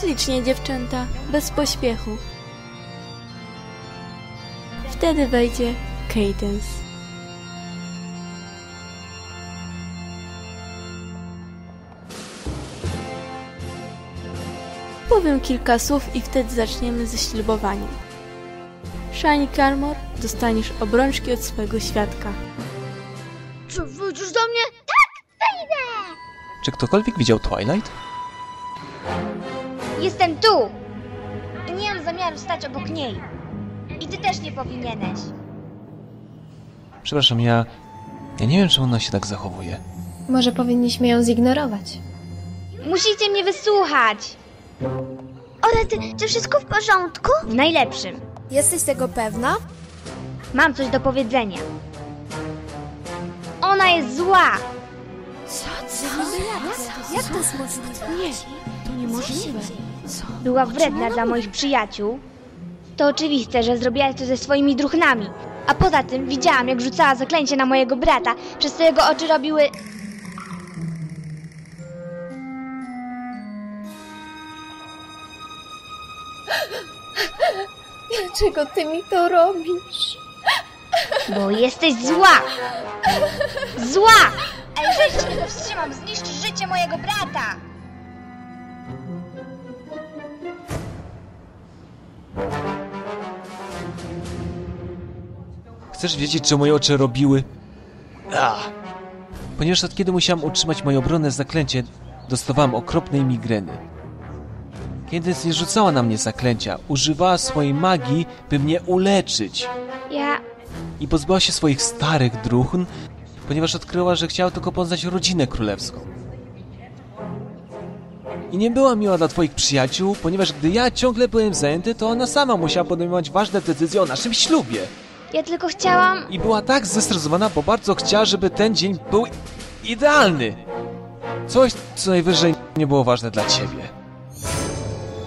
Ślicznie, dziewczęta, bez pośpiechu. Wtedy wejdzie Cadence. Powiem kilka słów i wtedy zaczniemy ze ślubowaniem. Shiny Carmor, dostaniesz obrączki od swojego świadka. Czy wrócisz do mnie? Czy ktokolwiek widział Twilight? Jestem tu! I nie mam zamiaru stać obok niej. I ty też nie powinieneś. Przepraszam, ja... Ja nie wiem, czemu ona się tak zachowuje. Może powinniśmy ją zignorować. Musicie mnie wysłuchać. Orety, czy wszystko w porządku? W najlepszym. Jesteś tego pewna? Mam coś do powiedzenia. Ona jest zła! Jak to jest możliwe? Nie, to niemożliwe. Była wredna dla moich przyjaciół. To oczywiste, że zrobiłaś to ze swoimi druchnami. A poza tym widziałam, jak rzucała zaklęcie na mojego brata, przez co jego oczy robiły... Dlaczego ty mi to robisz? Bo jesteś zła! Zła! A jeżeli cię nie powstrzymam, zniszczysz życie mojego brata! Chcesz wiedzieć, co moje oczy robiły? A! Ponieważ od kiedy musiałam utrzymać moje obronne zaklęcie, dostawałam okropnej migreny. Kiedy nie rzucała na mnie zaklęcia, używała swojej magii, by mnie uleczyć. Ja... I pozbyła się swoich starych druchn, ponieważ odkryła, że chciała tylko poznać rodzinę królewską. I nie była miła dla twoich przyjaciół, ponieważ gdy ja ciągle byłem zajęty, to ona sama musiała podejmować ważne decyzje o naszym ślubie. ja tylko chciałam... I była tak zestresowana, bo bardzo chciała, żeby ten dzień był idealny. Coś, co najwyżej nie było ważne dla ciebie.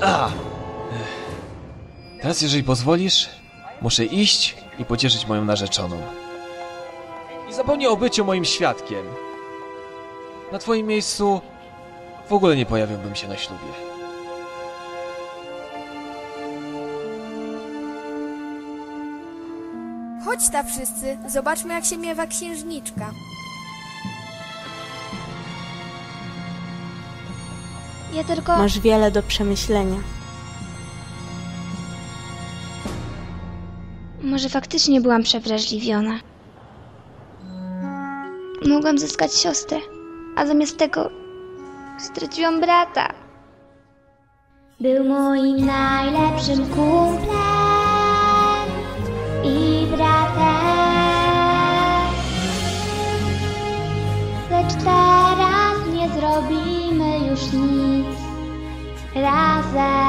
A. Teraz, jeżeli pozwolisz, muszę iść i pocieszyć moją narzeczoną. I zapomnij o byciu moim świadkiem. Na twoim miejscu w ogóle nie pojawiłbym się na ślubie. Chodź ta wszyscy, zobaczmy jak się miewa księżniczka. Ja tylko... Masz wiele do przemyślenia. Może faktycznie byłam przewrażliwiona. Mogłam zyskać siostrę, a zamiast tego straciłam brata. Był moim najlepszym kumplem i bratem. Lecz teraz nie zrobimy już nic razem.